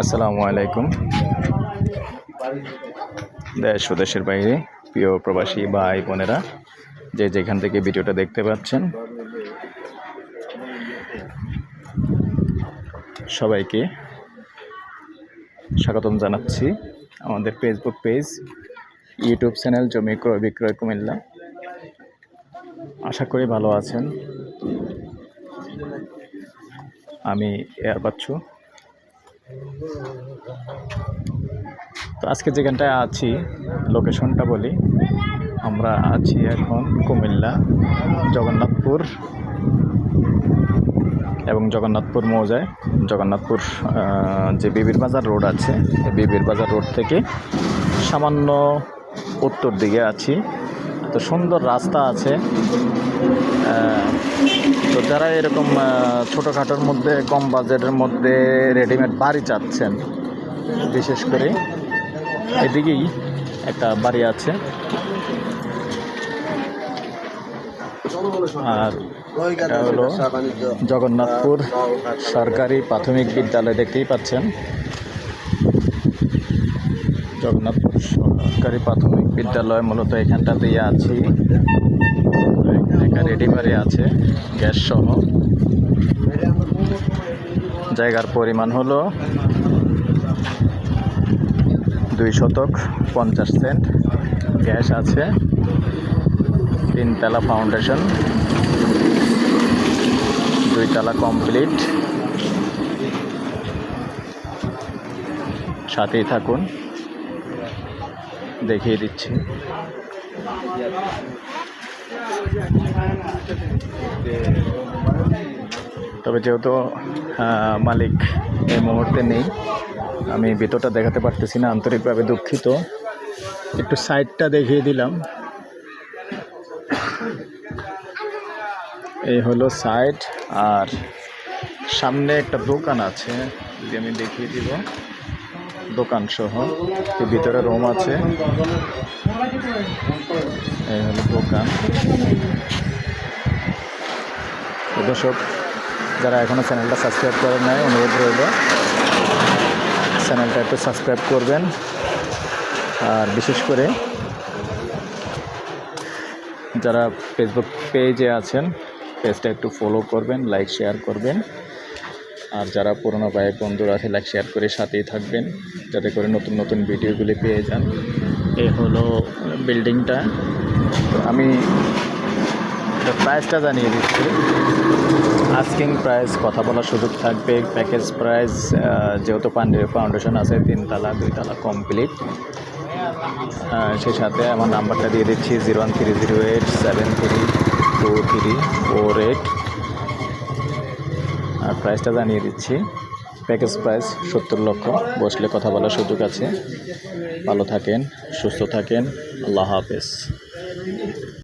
আসসালামু আলাইকুম। দেশ ও দেশের বাইরে, প্রিয় প্রবাসী ভাই বোনেরা, যে যেখান থেকে ভিডিওটা দেখতে পাচ্ছেন, সবাইকে স্বাগতম জানাচ্ছি আমাদের ফেসবুক পেজ ইউটিউব চ্যানেল জমি ক্রয়, বিক্রয় কুমিল্লা। আশা করি ভালো আছেন। আমি এয়ার বাচ্চু তো আজকে যেখানটায় আছি লোকেশনটা বলি, আমরা আছি এখন কুমিল্লা, জগন্নাথপুর এবং জগন্নাথপুর মৌজায়। জগন্নাথপুর যে বিবির বাজার রোড আছে বিবির বাজার রোড থেকে সামান্য উত্তর দিকে আছি। তো সুন্দর রাস্তা আছে তো যারা এরকম ছোটোখাটোর মধ্যে, কম বাজেটের মধ্যে রেডিমেড বাড়ি চাচ্ছেন, বিশেষ করে এদিকেই একটা বাড়ি আছে। আর এটা হলো জগন্নাথপুর সরকারি প্রাথমিক বিদ্যালয়, দেখতেই পাচ্ছেন। জগন্নাথপুর সরকারি প্রাথমিক বিদ্যালয়, মূলত এখানটাতেই আছি। এখানে একটা রেডি বাড়ি আছে গ্যাস সহ। জায়গার পরিমাণ হলো দুই শতক পঞ্চাশ সেন্ট। গ্যাস আছে, তিনতলা ফাউন্ডেশন দুইতলা কমপ্লিট সাথেই থাকুন, দেখিয়ে দিচ্ছি। তবে যেহেতু মালিক এই মুহূর্তে নেই, আমি ভিতরটা দেখাতে পারতেছি না, আন্তরিকভাবে দুঃখিত। একটু সাইডটা দেখিয়ে দিলাম। এই হলো সাইড, আর সামনে একটা দোকান আছে, যদি আমি দেখিয়ে দিব। দোকান সহ ভিতরে রুম আছে। দোকান। দর্শক, যারা এখনও চ্যানেলটা সাবস্ক্রাইব করেন নাই, অনুরোধ রইল চ্যানেলটা একটু সাবস্ক্রাইব করবেন। আর বিশেষ করে যারা ফেসবুক পেজে আছেন পেজটা একটু ফলো করবেন লাইক শেয়ার করবেন। আর যারা পুরনো ভাই বন্ধুরা আছে লাইক শেয়ার করে সাথেই থাকবেন, যাতে করে নতুন নতুন ভিডিওগুলি পেয়ে যান। এ হলো বিল্ডিংটা আমি প্রাইসটা জানিয়ে দিচ্ছি। আস্কিং প্রাইস কথা বলার সুযোগ থাকবে। প্যাকেজ প্রাইস যেহেতু পান্ডে ফাউন্ডেশন আছে, তিনতলা, দুইতলা কমপ্লিট সেই সাথে আমার নাম্বারটা দিয়ে দিচ্ছি zero one three zero eight seven three two three four eight আর প্রাইসটা জানিয়ে দিচ্ছি। প্যাকেজ প্রাইস সত্তর লক্ষ। বসলে কথা বলার সুযোগ আছে। ভালো থাকেন, সুস্থ থাকেন। আল্লাহ হাফেজ।